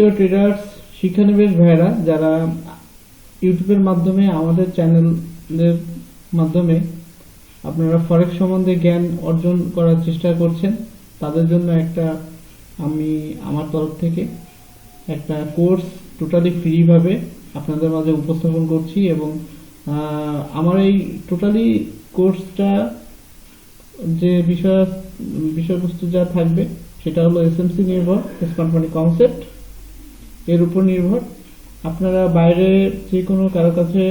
প্রিয় ট্রেডার্স শিক্ষানবিশ ভাইরা যারা ইউটিউবের মাধ্যমে, আমাদের চ্যানেলের মাধ্যমে আপনারা ফরেক্স সম্বন্ধে জ্ঞান অর্জন করার চেষ্টা করছেন, তাদের জন্য একটা আমি, আমার তরফ থেকে একটা কোর্স টোটালি ফ্রিভাবে আপনাদের মাঝে উপস্থাপন করছি এবং আমার এই টোটালি কোর্সটা যে বিষয়, বিষয়বস্তু যা থাকবে, সেটা হলো এসএমসি নির্ভর স্মার্ট মানি কনসেপ্ট এর উপর নির্ভর। আপনারা বাইরে যে কোনো কারও কাছে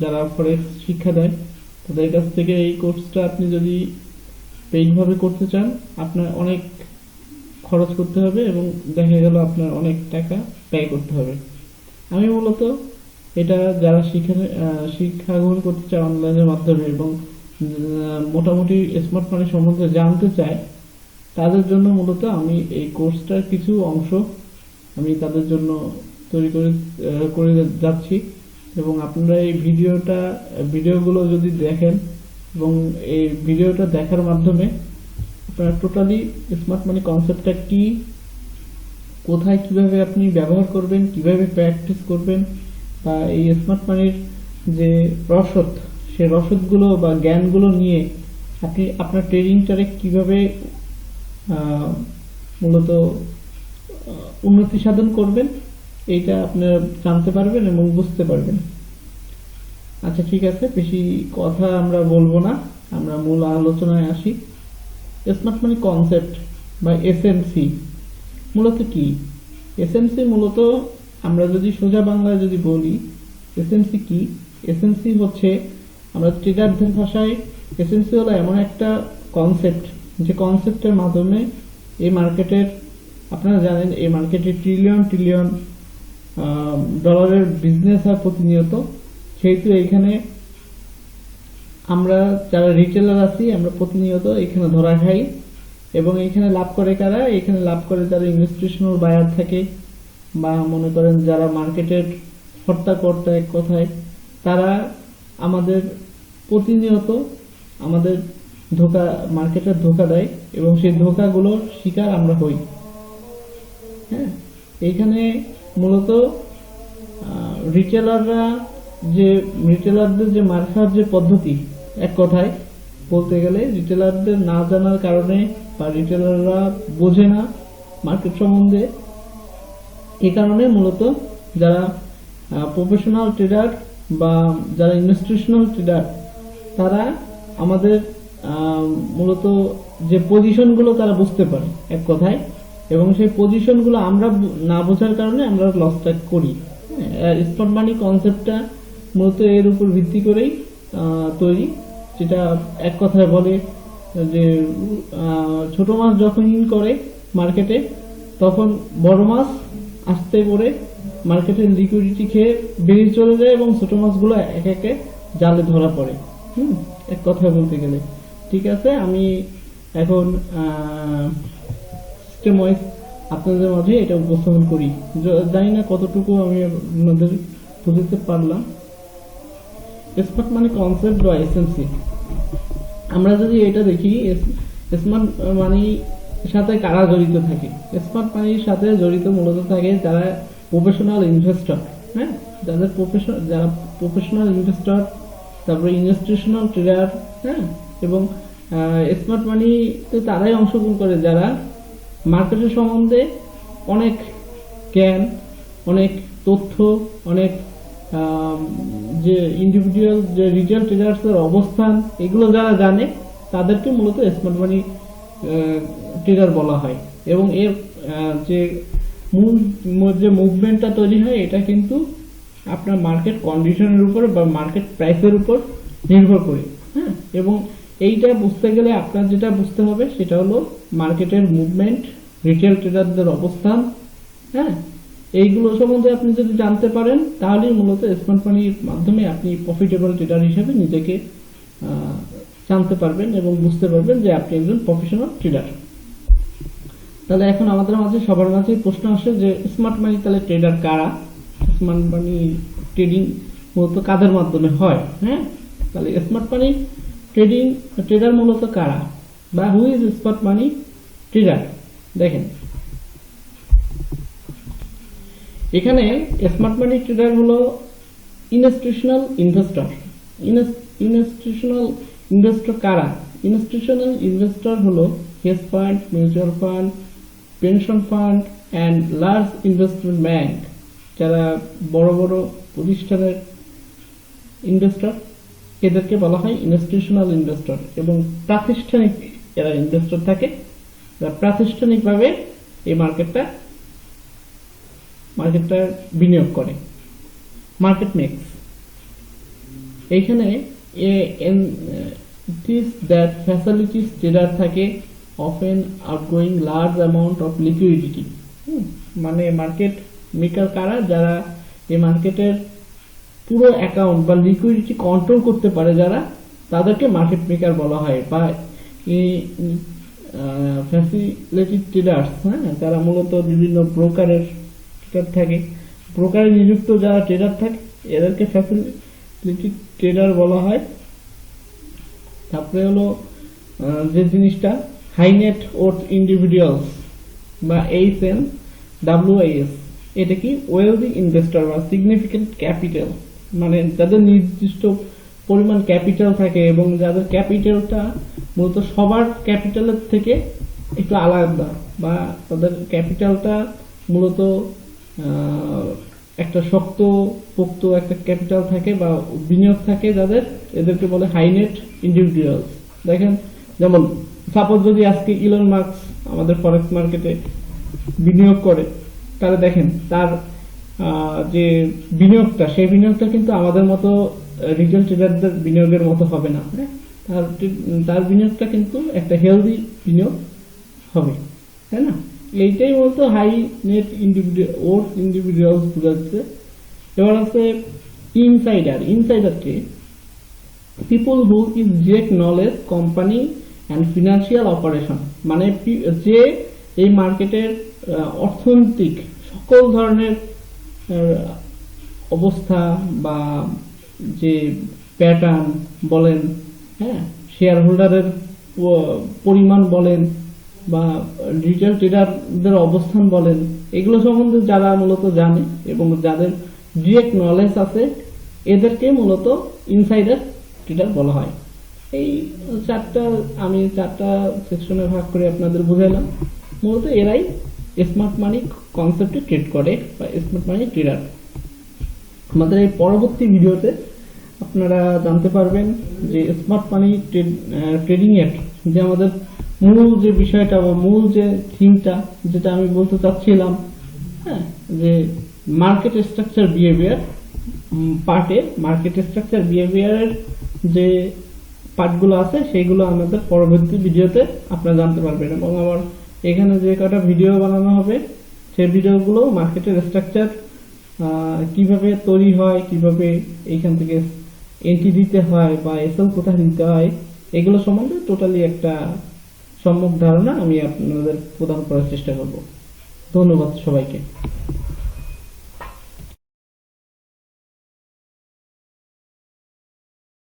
যারা ফরেক্স শিক্ষা দেয়, তাদের কাছ থেকে এই কোর্সটা আপনি যদি পেইডভাবে করতে চান, আপনার অনেক খরচ করতে হবে এবং দেখা গেল আপনার অনেক টাকা ব্যয় করতে হবে। আমি মূলত এটা যারা শিক্ষা শিক্ষা গ্রহণ করতে চায় অনলাইনের মাধ্যমে এবং মোটামুটি স্মার্ট মানি সম্বন্ধে জানতে চায়, তাদের জন্য মূলত আমি এই কোর্সটার কিছু অংশ আমি তাদের জন্য তৈরি করে করে যাচ্ছি। এবং আপনারা এই ভিডিওটা, ভিডিওগুলো যদি দেখেন এবং এই ভিডিওটা দেখার মাধ্যমে আপনারা টোটালি স্মার্ট মানি কনসেপ্টটা কি, কোথায় কীভাবে আপনি ব্যবহার করবেন, কীভাবে প্র্যাকটিস করবেন, বা এই স্মার্ট মানির যে রসদ, সে রসদগুলো বা জ্ঞানগুলো নিয়ে আপনি, আপনার ট্রেডিংটারে কীভাবে মূলত উন্নতি সাধন করবেন, এইটা আপনারা জানতে পারবেন এবং বুঝতে পারবেন। আচ্ছা ঠিক আছে, বেশি কথা আমরা বলব না, আমরা মূল আলোচনায় আসি। স্মার্ট মানি কনসেপ্ট বা এসএমসি মূলত কি? এসএমসি মূলত আমরা যদি সোজা বাংলায় যদি বলি এসএমসি কি? এসএমসি হচ্ছে, আমরা ট্রেডারদের ভাষায় এসএমসি হলো এমন একটা কনসেপ্ট যে কনসেপ্টের মাধ্যমে এই মার্কেটের আপনারা জানেন এই মার্কেটে ট্রিলিয়ন ট্রিলিয়ন ডলারের বিজনেস হয় প্রতিনিয়ত। সেহেতু এইখানে আমরা যারা রিটেলার আছি, আমরা প্রতিনিয়ত এখানে ধরা খাই। এবং এখানে লাভ করে কারা? এখানে লাভ করে যারা ইনভেস্টিশনাল বায়ার থাকে বা মনে করেন যারা মার্কেটের হর্তাকর্তা এক কথায়, তারা আমাদের প্রতিনিয়ত আমাদের ধোকা মার্কেটের ধোকা দেয় এবং সেই ধোকাগুলোর শিকার আমরা হই। হ্যাঁ এইখানে মূলত রিটেলাররা যে রিটেলারদের যে মার খাওয়ার যে পদ্ধতি, এক কথায় বলতে গেলে রিটেলারদের না জানার কারণে বা রিটেলাররা বোঝে না মার্কেট সম্বন্ধে এই কারণে মূলত যারা প্রফেশনাল ট্রেডার বা যারা ইনস্টিটিউশনাল ট্রেডার তারা আমাদের মূলত যে পজিশনগুলো তারা বুঝতে পারে, এক কথায়। এবং সেই পজিশনগুলো আমরা না বোঝার কারণে আমরা লসটা করি। স্পট মানি কনসেপ্টটা মূলত এর উপর ভিত্তি করেই তৈরি। যেটা এক কথায় বলে যে ছোট মাছ যখন ইন করে মার্কেটে তখন বড় মাছ আসতে করে মার্কেটের লিকুইডিটি খেয়ে বেরিয়ে চলে যায় এবং ছোট মাছগুলো এক একে জালে ধরা পড়ে। হুম, এক কথায় বলতে গেলে। ঠিক আছে, আমি এখন ওয়াইজ আপনাদের মাঝে এটা উপস্থাপন করি। জানি না কতটুকু আমি আপনাদের বুঝতে পারলাম। স্মার্ট মানে কনসেপ্ট বা এসএমসি আমরা যদি এটা দেখি স্মার্ট মানি সাথে কারা জড়িত থাকে? স্মার্ট মানির সাথে জড়িত মূলত থাকে যারা প্রফেশনাল ইনভেস্টর হ্যাঁ? যাদের প্রফেশনাল যারা প্রফেশনাল ইনভেস্টর তারপরে ইনস্টিটিউশনাল ট্রেডার হ্যাঁ? এবং স্মার্ট মানিতে তারাই অংশগ্রহণ করে যারা মার্কেটের সম্বন্ধে অনেক জ্ঞান, অনেক তথ্য, অনেক যে ইন্ডিভিজুয়াল যে রিটেল ট্রেডার্সের অবস্থান, এগুলো যারা জানে, তাদেরকে মূলত স্মার্ট মানি ট্রেডার বলা হয়। এবং এর যে যে মুভমেন্টটা তৈরি হয়, এটা কিন্তু আপনার মার্কেট কন্ডিশনের উপর বা মার্কেট প্রাইসের উপর নির্ভর করে হ্যাঁ? এবং এইটা বুঝতে গেলে আপনার যেটা বুঝতে হবে, সেটা হলো মার্কেটের মুভমেন্ট রিটেল ট্রেডারদের অবস্থান হ্যাঁ? এইগুলো সম্বন্ধে আপনি যদি জানতে পারেন, তাহলেই মূলত স্মার্ট মানির মাধ্যমে আপনি প্রফিটেবল ট্রেডার হিসেবে নিজেকে জানতে পারবেন এবং বুঝতে পারবেন যে আপনি একজন প্রফেশনাল ট্রেডার তাহলে এখন আমাদের মাঝে সবার মাঝে প্রশ্ন আসে যে স্মার্ট মানি তাহলে ট্রেডার কারা? স্মার্ট মানি ট্রেডিং মূলত কাদের মাধ্যমে হয়? হ্যাঁ? তাহলে স্মার্ট মানি ট্রেডিং ট্রেডার মূলত কারা? বা who is smart money trader দেখেন। এখানে স্মার্ট মানি ট্রেডার হলো ইনস্টিটিউশনাল ইনভেস্টর ইনস্টিটিউশনাল ইনভেস্টর কারা? ইনস্টিটিউশনাল ইনভেস্টর হলো hedge fund mutual fund pension fund and large investment bank যারা বড় বড় প্রতিষ্ঠানের ইনভেস্টর এদেরকে বলা হয় ইনস্টিটিউশনাল ইনভেস্টর এবং প্রাতিষ্ঠানিক এরা ইনভেস্টর থাকে। তারা প্রাতিষ্ঠানিকভাবে এই মার্কেটটা মার্কেটটা বিনিয়োগ করে। মার্কেট মেক্স এইখানে দিস দ্যাট ফ্যাসিলিটিস ট্রেডার থাকে often outgoing large amount of liquidity মানে মার্কেট মেকার কারা, যারা এই মার্কেটের পুরো অ্যাকাউন্ট বা লিকুইডিটি কন্ট্রোল করতে পারে যারা, তাদেরকে মার্কেট মেকার বলা হয় বা ফ্যাসিলিটি ট্রেডার্স হ্যাঁ যারা মূলত বিভিন্ন ব্রোকারের ট্রেডার থাকে। ব্রোকারে নিযুক্ত যারা ট্রেডার থাকে, এদেরকে ফ্যাসিলিটি ট্রেডার বলা হয়। তারপরে হলো যে জিনিসটা হাইনেট ওর্থ ইন্ডিভিজুয়ালস বা এইচ এন ডাব্লিউআইএস এটা কি ওয়েলদি ইনভেস্টর বা সিগনিফিকেন্ট ক্যাপিটাল মানে যাদের নির্দিষ্ট পরিমাণ ক্যাপিটাল থাকে এবং যাদের ক্যাপিটালটা মূলত সবার ক্যাপিটালের থেকে একটু আলাদা বা তাদের ক্যাপিটালটা মূলত একটা শক্ত পোক্ত একটা ক্যাপিটাল থাকে বা বিনিয়োগ থাকে যাদের, এদেরকে বলে হাইনেট ইন্ডিভিজুয়ালস দেখেন, যেমন সাপোজ যদি আজকে ইলন মার্কস আমাদের ফরেক্স মার্কেটে বিনিয়োগ করে, তাহলে দেখেন তার যে বিনিয়োগটা, সেই বিনিয়োগটা কিন্তু আমাদের মতো রিটেল ট্রেডারদের বিনিয়োগের মতো হবে না। হ্যাঁ? তার তার বিনিয়োগটা কিন্তু একটা হেলদি বিনিয়োগ হবে। তাই না? এইটাই বলতো high net individual or individuals বোঝাচ্ছে এবার আছে insider ইনসাইডারকে people who is direct knowledge company and financial operation মানে যে এই মার্কেটের অর্থনৈতিক সকল ধরনের অবস্থা বা যে প্যাটার্ন বলেন হ্যাঁ শেয়ার হোল্ডারের পরিমাণ বলেন বা রিটেল ট্রেডারদের অবস্থান বলেন, এগুলো সম্বন্ধে যারা মূলত জানে এবং যাদের ডিরেক্ট নলেজ আছে, এদেরকে মূলত ইনসাইডার ট্রেডার বলা হয়। এই চারটা, আমি চারটা সেকশনে ভাগ করে আপনাদের বুঝাইলাম। মূলত এরাই স্মার্ট মানি কনসেপ্টে ট্রেড করে বা স্মার্ট মানি ট্রেডার আমাদের এই পরবর্তী ভিডিওতে আপনারা জানতে পারবেন যে স্মার্ট মানি ট্রেডিং এর যে আমাদের মূল যে বিষয়টা বা মূল যে থিমটা যেটা আমি বলতে চাচ্ছিলাম হ্যাঁ যে মার্কেট স্ট্রাকচার বিহেভিয়ার পার্টে মার্কেট স্ট্রাকচার বিহেভিয়ারের যে পার্টগুলো আছে সেইগুলো আমাদের পরবর্তী ভিডিওতে আপনারা জানতে পারবেন এবং আমার এখানে যে কটা ভিডিও বানানো হবে সেই ভিডিওগুলো মার্কেটের স্ট্রাকচার কীভাবে তৈরি হয়, কীভাবে এইখান থেকে এন্ট্রি দিতে হয় বা এসএল কোথায় দিতে হয়, এগুলো সম্বন্ধে টোটালি একটা সম্যক ধারণা আমি আপনাদের প্রদান করার চেষ্টা করব। ধন্যবাদ সবাইকে।